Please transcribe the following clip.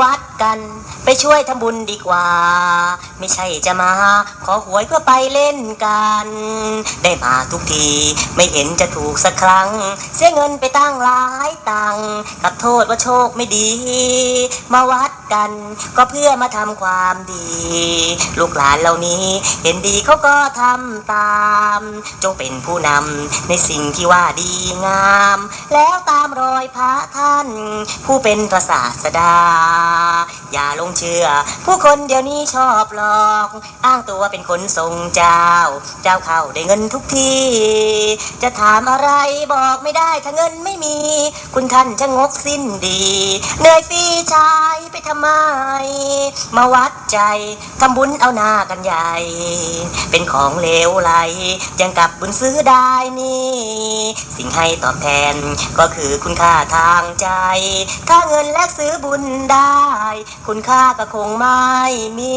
วัดกัน ไปช่วยทำบุญดีกว่า ไม่ใช่จะมา ขอหวยเพื่อไปเล่นกัน ได้มาทุกที ไม่เห็นจะถูกสักครั้ง เสียเงินไปตั้งหลายตังค์กับโทษว่าโชคไม่ดี มาวัดกันก็เพื่อมาทำความดี ลูกหลานเหล่านี้ เห็นดีเขาก็ทำตาม จงเป็นผู้นำในสิ่งที่ว่าดีงาม แล้วตา รอยพระท่าน ผู้เป็นพระศาสดา อย่าลงเชื่อ ผู้คนเดี๋ยวนี้ชอบหลอก อ้างตัวเป็นคนทรงเจ้า เจ้าเข้าได้เงินทุกที จะถามอะไรบอกไม่ได้ถ้าเงินไม่มี คุณท่านจะงกสิ้นดีเหนื่อยฟรีชาย ไปทำไม มาวัดใจทำบุญเอาหน้ากันใหญ่ เป็นของเลวไหล ยังกับบุญซื้อได้นี่ สิ่งให้ตอบแทนก็คือคุณค่าทางใจ ถ้าเงินแลกซื้อบุญได้ คุณค่าก็คงไม่มี